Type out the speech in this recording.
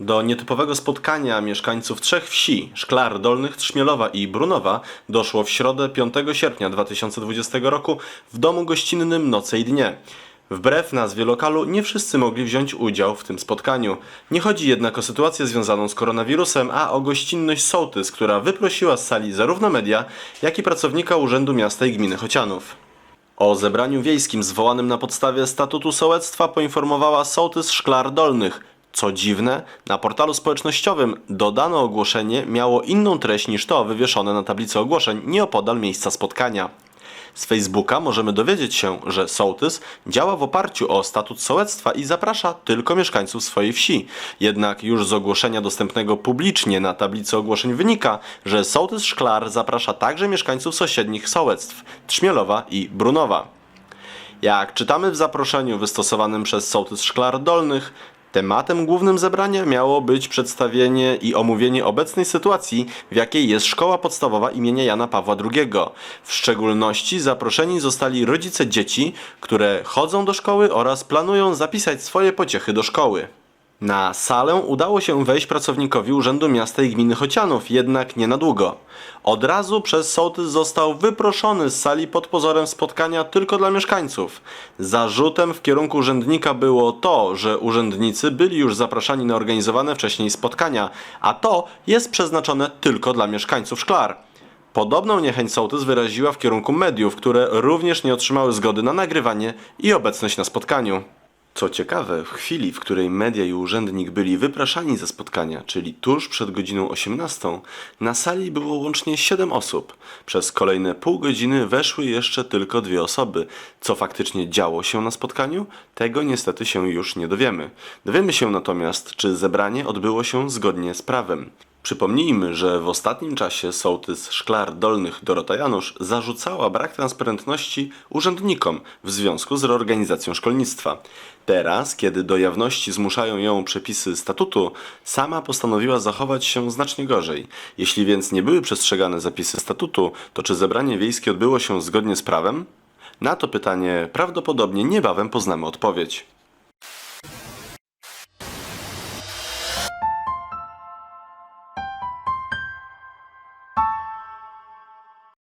Do nietypowego spotkania mieszkańców trzech wsi Szklar Dolnych, Trzmielowa i Brunowa doszło w środę 5 sierpnia 2020 roku w domu gościnnym Noce i Dnie. Wbrew nazwie lokalu nie wszyscy mogli wziąć udział w tym spotkaniu. Nie chodzi jednak o sytuację związaną z koronawirusem, a o gościnność sołtys, która wyprosiła z sali zarówno media, jak i pracownika Urzędu Miasta i Gminy Chocianów. O zebraniu wiejskim zwołanym na podstawie statutu sołectwa poinformowała sołtys Szklar Dolnych. Co dziwne, na portalu społecznościowym dodane ogłoszenie miało inną treść niż to wywieszone na tablicy ogłoszeń nieopodal miejsca spotkania. Z Facebooka możemy dowiedzieć się, że sołtys działa w oparciu o statut sołectwa i zaprasza tylko mieszkańców swojej wsi. Jednak już z ogłoszenia dostępnego publicznie na tablicy ogłoszeń wynika, że sołtys Szklar zaprasza także mieszkańców sąsiednich sołectw Trzmielowa i Brunowa. Jak czytamy w zaproszeniu wystosowanym przez sołtys Szklar Dolnych, tematem głównym zebrania miało być przedstawienie i omówienie obecnej sytuacji, w jakiej jest szkoła podstawowa imienia Jana Pawła II. W szczególności zaproszeni zostali rodzice dzieci, które chodzą do szkoły oraz planują zapisać swoje pociechy do szkoły. Na salę udało się wejść pracownikowi Urzędu Miasta i Gminy Chocianów, jednak nie na długo. Od razu przez sołtys został wyproszony z sali pod pozorem spotkania tylko dla mieszkańców. Zarzutem w kierunku urzędnika było to, że urzędnicy byli już zapraszani na organizowane wcześniej spotkania, a to jest przeznaczone tylko dla mieszkańców Szklar. Podobną niechęć sołtys wyraziła w kierunku mediów, które również nie otrzymały zgody na nagrywanie i obecność na spotkaniu. Co ciekawe, w chwili, w której media i urzędnik byli wypraszani ze spotkania, czyli tuż przed godziną 18, na sali było łącznie 7 osób. Przez kolejne pół godziny weszły jeszcze tylko dwie osoby. Co faktycznie działo się na spotkaniu? Tego niestety się już nie dowiemy. Dowiemy się natomiast, czy zebranie odbyło się zgodnie z prawem. Przypomnijmy, że w ostatnim czasie sołtys Szklar Dolnych Dorota Janusz zarzucała brak transparentności urzędnikom w związku z reorganizacją szkolnictwa. Teraz, kiedy do jawności zmuszają ją przepisy statutu, sama postanowiła zachować się znacznie gorzej. Jeśli więc nie były przestrzegane zapisy statutu, to czy zebranie wiejskie odbyło się zgodnie z prawem? Na to pytanie prawdopodobnie niebawem poznamy odpowiedź.